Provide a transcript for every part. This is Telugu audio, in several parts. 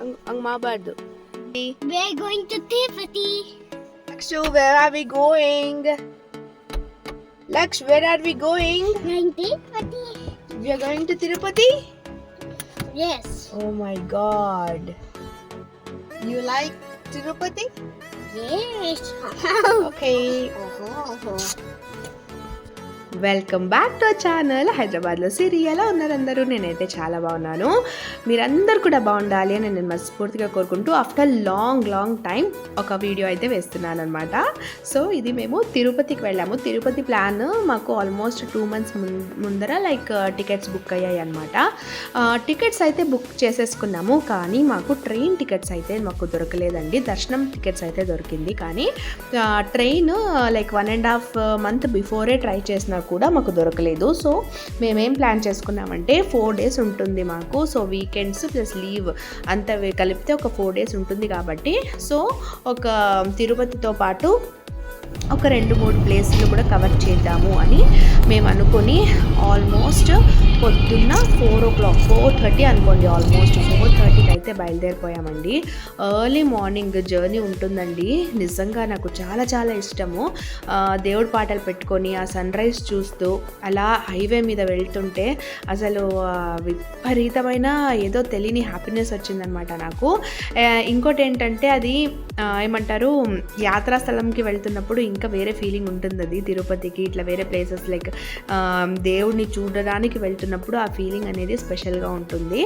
Ang, ang mabado. We're going to Tirupati. Lakshu, where are we going? Laksh, where are we going? Going Tirupati. We are going to Tirupati? Yes. Oh my god. You like Tirupati? Yes. Okay. oh. oh, oh. Welcome back to channel. హైదరాబాద్లో సిరి ఎలా ఉన్నారు అందరూ? నేనైతే చాలా బాగున్నాను. మీరందరూ కూడా బాగుండాలి అని నేను మనస్ఫూర్తిగా కోరుకుంటూ ఆఫ్టర్ లాంగ్ లాంగ్ టైం ఒక వీడియో అయితే వేస్తున్నాను అనమాట సో ఇది మేము తిరుపతికి వెళ్ళాము. తిరుపతి ప్లాన్ మాకు ఆల్మోస్ట్ టూ మంత్స్ ముందర లైక్ టికెట్స్ బుక్ అయ్యాయి అనమాట టికెట్స్ అయితే బుక్ చేసేసుకున్నాము. కానీ మాకు ట్రైన్ టికెట్స్ అయితే మాకు దొరకలేదండి. దర్శనం టికెట్స్ అయితే దొరికింది. కానీ train like one and half month before try చేసినా కూడా మాకు దొరకలేదు. సో మేమేం ప్లాన్ చేసుకున్నామంటే ఫోర్ డేస్ ఉంటుంది మాకు. సో వీకెండ్స్ ప్లస్ లీవ్ అంత కలిపితే ఒక ఫోర్ డేస్ ఉంటుంది కాబట్టి. సో ఒక తిరుపతితో పాటు ఒక రెండు మూడు ప్లేస్లు కూడా కవర్ చేద్దాము అని మేము అనుకొని ఆల్మోస్ట్ పొద్దున్న four o'clock four thirty అనుకోండి ఆల్మోస్ట్. ఫోర్ థర్టీకి అయితే బయలుదేరిపోయామండి. ఎర్లీ మార్నింగ్ జర్నీ ఉంటుందండి. నిజంగా నాకు చాలా చాలా ఇష్టము. దేవుడి పాటలు పెట్టుకొని ఆ సన్ రైజ్ చూస్తూ అలా హైవే మీద వెళ్తుంటే అసలు విపరీతమైన ఏదో తెలియని హ్యాపీనెస్ వచ్చిందనమాట నాకు. ఇంకోటి ఏంటంటే అది ఏమంటారు యాత్రా స్థలంకి వెళ్తున్నప్పుడు ఇంకా వేరే ఫీలింగ్ ఉంటుంది అది. తిరుపతికి ఇట్లా వేరే ప్లేసెస్ లైక్ దేవుడిని చూడడానికి వెళ్తున్న వెళ్తున్నప్పుడు ఆ ఫీలింగ్ అనేది స్పెషల్గా ఉంటుంది.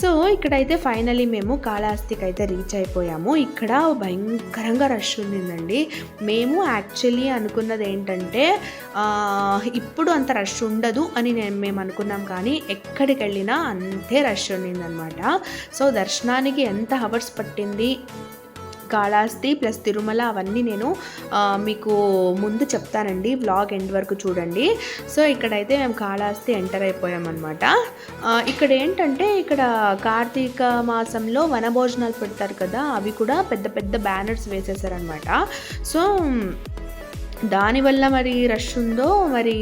సో ఇక్కడైతే ఫైనలీ మేము కాళహస్తికి అయితే రీచ్ అయిపోయాము. ఇక్కడ భయంకరంగా రష్ ఉండిందండి. మేము యాక్చువల్లీ అనుకున్నది ఏంటంటే ఇప్పుడు అంత రష్ ఉండదు అని నేను మేము అనుకున్నాం కానీ ఎక్కడికి వెళ్ళినా అంతే రష్ ఉండిందనమాట సో దర్శనానికి ఎంత హవర్స్ పట్టింది? కాళహస్తి ప్లస్ తిరుమల అవన్నీ నేను మీకు ముందు చెప్తానండి. బ్లాగ్ ఎండ్ వరకు చూడండి. సో ఇక్కడైతే మేము కాళహస్తి ఎంటర్ అయిపోయామన్నమాట. ఇక్కడ ఏంటంటే ఇక్కడ కార్తీక మాసంలో వనభోజనాలు పెడతారు కదా అవి కూడా పెద్ద పెద్ద బ్యానర్స్ వేసేసారనమాట సో దానివల్ల మరి రష్ ఉందో మరి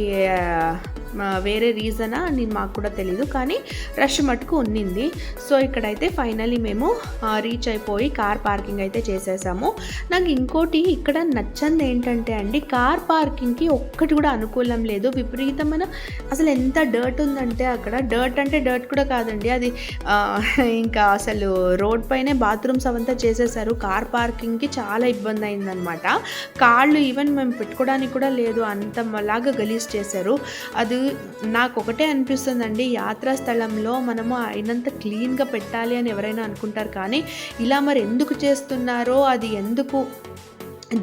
వేరే రీజనా నేను మాకు కూడా తెలీదు కానీ రష్ మటుకు ఉన్నింది. సో ఇక్కడైతే ఫైనలీ మేము రీచ్ అయిపోయి కార్ పార్కింగ్ అయితే చేసేసాము. నాకు ఇంకోటి ఇక్కడ నచ్చంది ఏంటంటే అండి కార్ పార్కింగ్కి ఒక్కటి కూడా అనుకూలం లేదు. విపరీతమైన అసలు ఎంత డర్ట్ ఉందంటే అక్కడ. డర్ట్ అంటే డర్ట్ కూడా కాదండి అది ఇంకా అసలు రోడ్ పైనే బాత్రూమ్స్ అవంతా చేసేసారు. కార్ పార్కింగ్కి చాలా ఇబ్బంది అయిందనమాట కాళ్ళు ఈవెన్ మేము పెట్టుకోవడానికి కూడా లేదు అంత లాగా గలీజ్ చేశారు. అది నాకు ఒకటే అనిపిస్తుందండి. యాత్రా స్థలంలో మనము అయినంత క్లీన్గా పెట్టాలి అని ఎవరైనా అనుకుంటారు. కానీ ఇలా మరి ఎందుకు చేస్తున్నారో అది ఎందుకు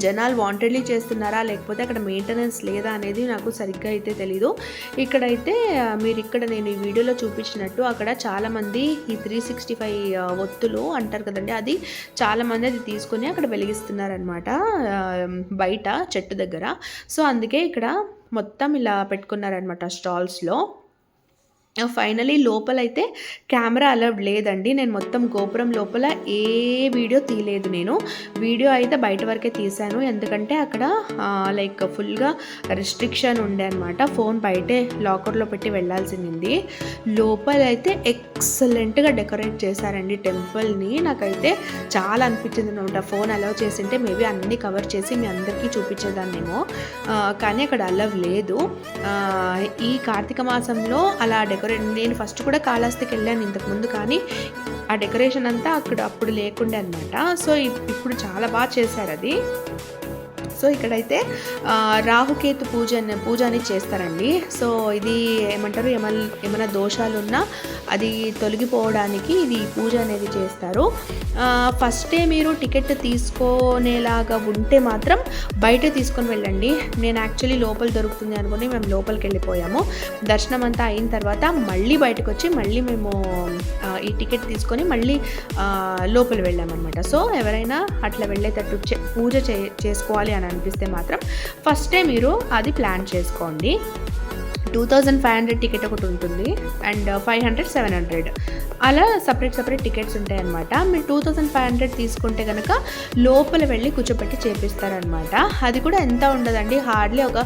జనాలు వాంటెడ్లీ చేస్తున్నారా లేకపోతే అక్కడ మెయింటెనెన్స్ లేదా అనేది నాకు సరిగ్గా అయితే తెలీదు. ఇక్కడైతే మీరు ఇక్కడ నేను ఈ వీడియోలో చూపించినట్టు అక్కడ చాలామంది ఈ త్రీ సిక్స్టీ ఫైవ్ ఒత్తులు అంటారు కదండి అది చాలామంది అది తీసుకొని అక్కడ వెలిగిస్తున్నారనమాట బయట చెట్టు దగ్గర. సో అందుకే ఇక్కడ మొత్తం ఇలా పెట్టుకున్నారనమాట స్టాల్స్లో. ఫైనలీ లోపలైతే కెమెరా అలౌడ్ లేదండి. నేను మొత్తం గోపురం లోపల ఏ వీడియో తీయలేదు నేను. వీడియో అయితే బయట వరకే తీశాను. ఎందుకంటే అక్కడ లైక్ ఫుల్గా రిస్ట్రిక్షన్ ఉండే అనమాట ఫోన్ బయటే లాకర్లో పెట్టి వెళ్ళాల్సింది లోపలైతే ఎక్సలెంట్గా డెకరేట్ చేశారండి టెంపుల్ని నాకైతే చాలా అనిపించింది అనమాట. ఫోన్ అలౌ చేసింటే మేబీ అన్నీ కవర్ చేసి మీ అందరికీ చూపించేదాన్నేమో కానీ అక్కడ అలవ్ లేదు. ఈ కార్తీక మాసంలో అలా డెకరేట్ నేను ఫస్ట్ కూడా కాళహస్తికి వెళ్ళాను ఇంతకుముందు కానీ ఆ డెకరేషన్ అంతా అక్కడ అప్పుడు లేకుండే అనమాట సో ఇప్- ఇప్పుడు చాలా బాగా చేశారు అది. సో ఇక్కడైతే రాహుకేతు పూజ పూజ అనేది చేస్తారండి. సో ఇది ఏమంటారు ఏమైనా ఏమైనా దోషాలు ఉన్నా అది తొలగిపోవడానికి ఇది పూజ అనేది చేస్తారు. ఫస్టే మీరు టికెట్ తీసుకునేలాగా ఉంటే మాత్రం బయట తీసుకొని వెళ్ళండి. నేను యాక్చువల్లీ లోపల దొరుకుతుంది అనుకుని మేము లోపలికి వెళ్ళిపోయాము. దర్శనం అంతా అయిన తర్వాత మళ్ళీ బయటకు వచ్చి మళ్ళీ మేము ఈ టికెట్ తీసుకొని మళ్ళీ లోపల వెళ్ళామన్నమాట. సో ఎవరైనా అట్లా వెళ్ళేటట్టు చే- పూజ చే చేసుకోవాలి అని అనిపిస్తే మాత్రం ఫస్టే మీరు అది ప్లాన్ చేసుకోండి. Two thousand five hundred ticket ఒకటి ఉంటుంది and uh, five hundred seven hundred. అలా సపరేట్ సపరేట్ టికెట్స్ ఉంటాయి అనమాట మీరు టూ థౌజండ్ ఫైవ్ హండ్రెడ్ తీసుకుంటే కనుక లోపల వెళ్ళి కూర్చోపెట్టి చేపిస్తారనమాట అది కూడా ఎంత ఉండదండి? హార్డ్లీ ఒక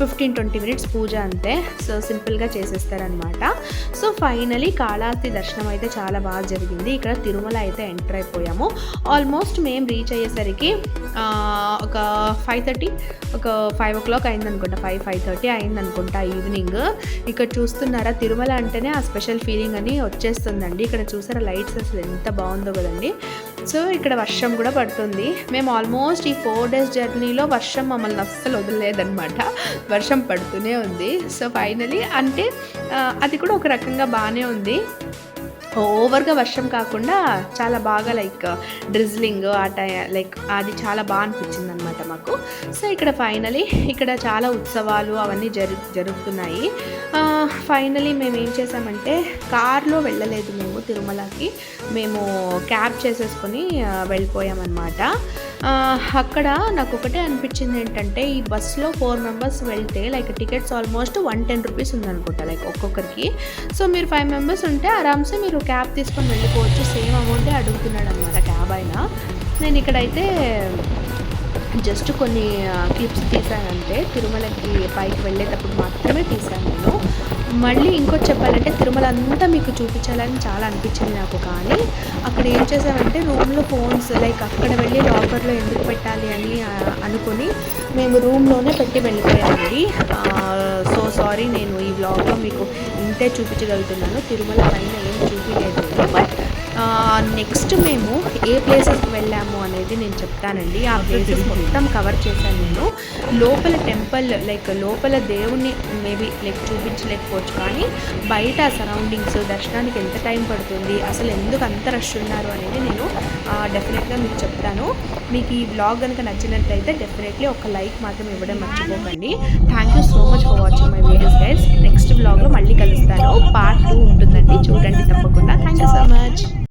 ఫిఫ్టీన్ ట్వంటీ మినిట్స్ పూజ అంతే. సో సింపుల్గా చేసేస్తారనమాట సో ఫైనలీ కాళహస్తి దర్శనం అయితే చాలా బాగా జరిగింది. ఇక్కడ తిరుమల అయితే ఎంటర్ అయిపోయాము. ఆల్మోస్ట్ మేము రీచ్ అయ్యేసరికి uh, ఒక ఫైవ్ థర్టీ ఒక ఫైవ్ ఓ క్లాక్ అయిందనుకుంటా ఫైవ్ ఫైవ్ థర్టీ అయిందనుకుంటా. ఈవినింగ్. ఇక్కడ చూస్తున్నారా తిరుమల అంటేనే ఆ స్పెషల్ ఫీలింగ్ అని వచ్చేస్తుందండి. ఇక్కడ చూసారా లైట్స్ అసలు ఎంత బాగుందో కదండి. సో ఇక్కడ వర్షం కూడా పడుతుంది. మేము ఆల్మోస్ట్ ఈ ఫోర్ డేస్ జర్నీలో వర్షం మమ్మల్ని అస్సలు వదలలేదనమాట వర్షం పడుతూనే ఉంది. సో ఫైనలీ అంటే అది కూడా ఒక రకంగా బాగానే ఉంది. ఓవర్గా వర్షం కాకుండా చాలా బాగా లైక్ డ్రిజ్లింగ్ ఆ టై లైక్ అది చాలా బాగా అనిపించింది అనమాట మాకు. సో ఇక్కడ ఫైనలీ ఇక్కడ చాలా ఉత్సవాలు అవన్నీ జరు జరుగుతున్నాయి. ఫైనలీ మేము ఏం చేసామంటే కార్లో వెళ్ళలేదు మేము తిరుమలకి. మేము క్యాబ్ చేసేసుకొని వెళ్ళిపోయామన్నమాట. అక్కడ నాకు ఒకటే అనిపించింది ఏంటంటే ఈ బస్సులో ఫోర్ మెంబర్స్ వెళ్తే like tickets almost one ten rupees ఉందనుకుంటా like ఒక్కొక్కరికి. సో మీరు ఫైవ్ మెంబర్స్ ఉంటే ఆరామ్సే మీరు క్యాబ్ తీసుకొని వెళ్ళిపోవచ్చు సేమ్ అమౌంటే అడుగుతున్నాడు అనమాట క్యాబ్ అయినా నేను ఇక్కడైతే జస్ట్ కొన్ని క్లిప్స్ తీసానంటే తిరుమలకి పైకి వెళ్ళేటప్పుడు మాత్రమే తీసాను నేను. మళ్ళీ ఇంకోటి చెప్పాలంటే తిరుమల అంతా మీకు చూపించాలని చాలా అనిపించింది నాకు కానీ అక్కడ ఏం చేసామంటే రూమ్లో ఫోన్స్ లైక్ అక్కడ వెళ్ళి లాకర్లో ఎందుకు పెట్టాలి అని అనుకుని అనుకొని మేము రూమ్లోనే పెట్టి వెళ్ళిపోయామండి. సో సారీ నేను ఈ బ్లాగ్లో మీకు ఇంతే చూపించగలుగుతున్నాను. తిరుమల పైన ఏం చూపించలేదు. బట్ నెక్స్ట్ మేము ఏ ప్లేసెస్కి వెళ్ళాము అనేది నేను చెప్తానండి. ఆ ప్లేసెస్ మొత్తం కవర్ చేశాను నేను. లోపల టెంపుల్ లైక్ లోపల దేవుణ్ణి మేబీ లైక్ చూపించలేకపోవచ్చు కానీ బయట సరౌండింగ్స్ దర్శనానికి ఎంత టైం పడుతుంది అసలు ఎందుకు అంత రష్ ఉన్నారు అనేది నేను డెఫినెట్గా మీకు చెప్తాను. మీకు ఈ బ్లాగ్ కనుక నచ్చినట్లయితే డెఫినెట్లీ ఒక లైక్ మాత్రం ఇవ్వడం మర్చిపోకండి. Thank you so much for watching my videos guys next బ్లాగ్లో మళ్ళీ కలుస్తాను. పార్ట్ టూ ఉంటుందండి. చూడండి తప్పకుండా. Thank you so much